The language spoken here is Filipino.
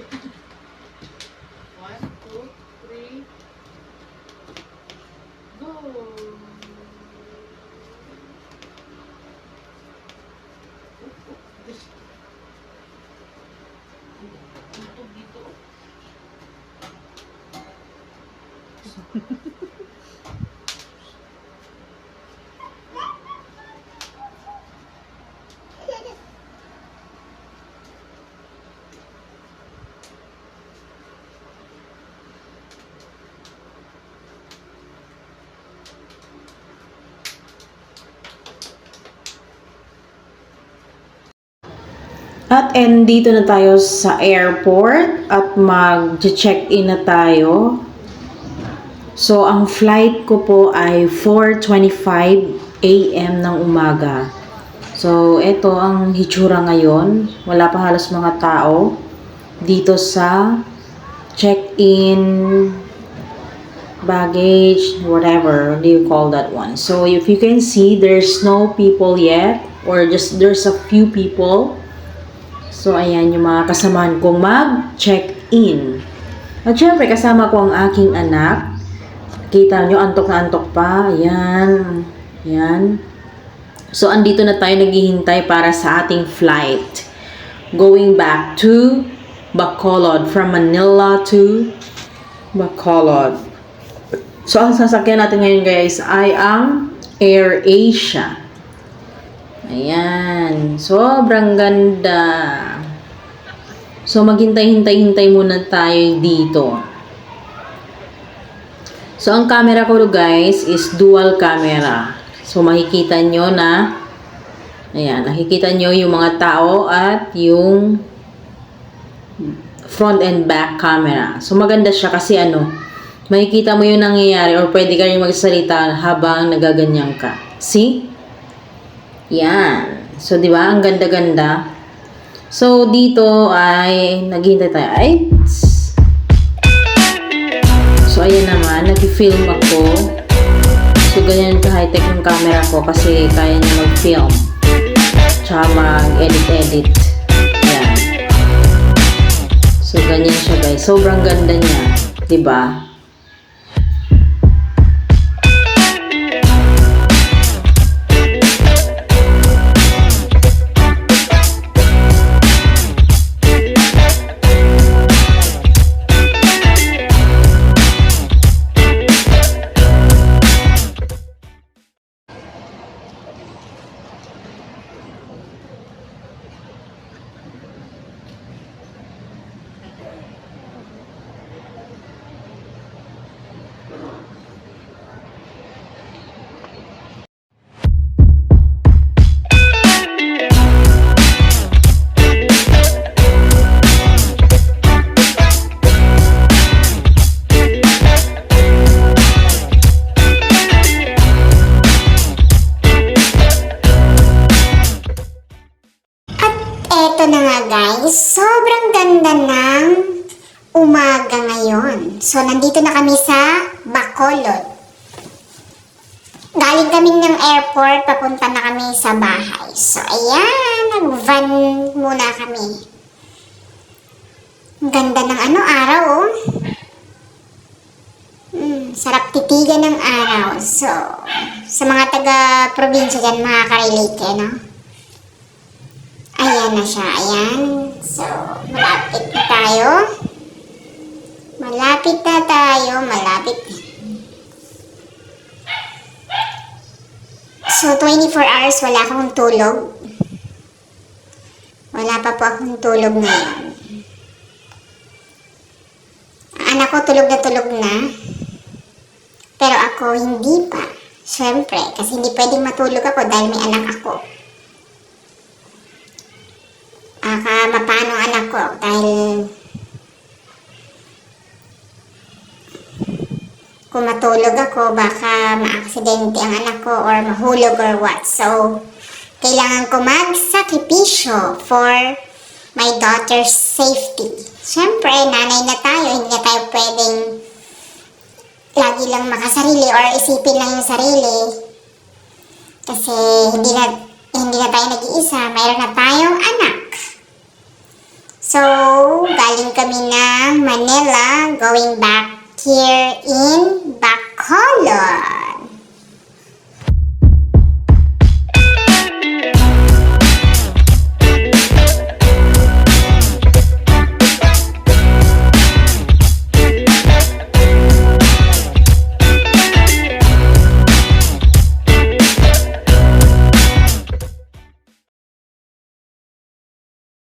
One, two, three. Go! Dito, dito. At and dito na tayo sa airport at mag-check-in na tayo. So, ang flight ko po ay 4.25 a.m. ng umaga. So, ito ang hitsura ngayon. Wala pa halos mga tao dito sa check-in baggage, whatever do you call that one. So, if you can see, there's no people yet or just there's a few people. So, ayan yung mga kasamahan kong mag-check-in. At syempre, kasama ko ang aking anak. Kita nyo, antok na antok pa. Ayan. Ayan. So, andito na tayo naghihintay para sa ating flight. Going back to Bacolod. From Manila to Bacolod. So, ang sasakyan natin ngayon guys ay ang Air Asia. Ayan. Sobrang ganda. So, maghintay-hintay-hintay muna tayo dito. So, ang camera ko guys is dual camera. So, makikita nyo na ayan, nakikita nyo yung mga tao at yung front and back camera. So, maganda siya kasi ano, makikita mo yung nangyayari or pwede ka rin magsalita habang nagaganyan ka. See? Yan. So, di ba? Ang ganda-ganda. So, dito ay naghihintay tayo. Ay! So, ayan naman. Nag-film ako. So, ganyan ka-high-tech yung camera ko kasi kaya niya mag-film. Tsaka mag-edit-edit. Ayan. So, ganyan siya guys. Sobrang ganda niya. Ba? At guys, sobrang ganda ng umaga ngayon. So, nandito na kami sa Bacolod. Galing kami ng airport, papunta na kami sa bahay. So, ayan, nag-van muna kami. Ganda ng ano, araw oh. Mm, sarap titigan ng araw. So, sa mga taga-probinsya dyan, makaka-relate kayo, no? Ayan na siya, ayan. So, malapit na tayo. Malapit na tayo, malapit. So, 24 hours wala akong tulog. Wala pa po akong tulog ngayon. Anak ko tulog na tulog na. Pero ako hindi pa. Siyempre, kasi hindi pwedeng matulog ako dahil may anak ako. Mapano anak ko dahil kung matulog ako baka maaksidente ang anak ko or mahulog or what. So, kailangan ko magsakripisyo for my daughter's safety. Siyempre, nanay na tayo, hindi na tayo pwedeng lagi lang makasarili or isipin lang yung sarili. Kasi hindi na hindi na tayo nag-iisa, mayroon na tayong here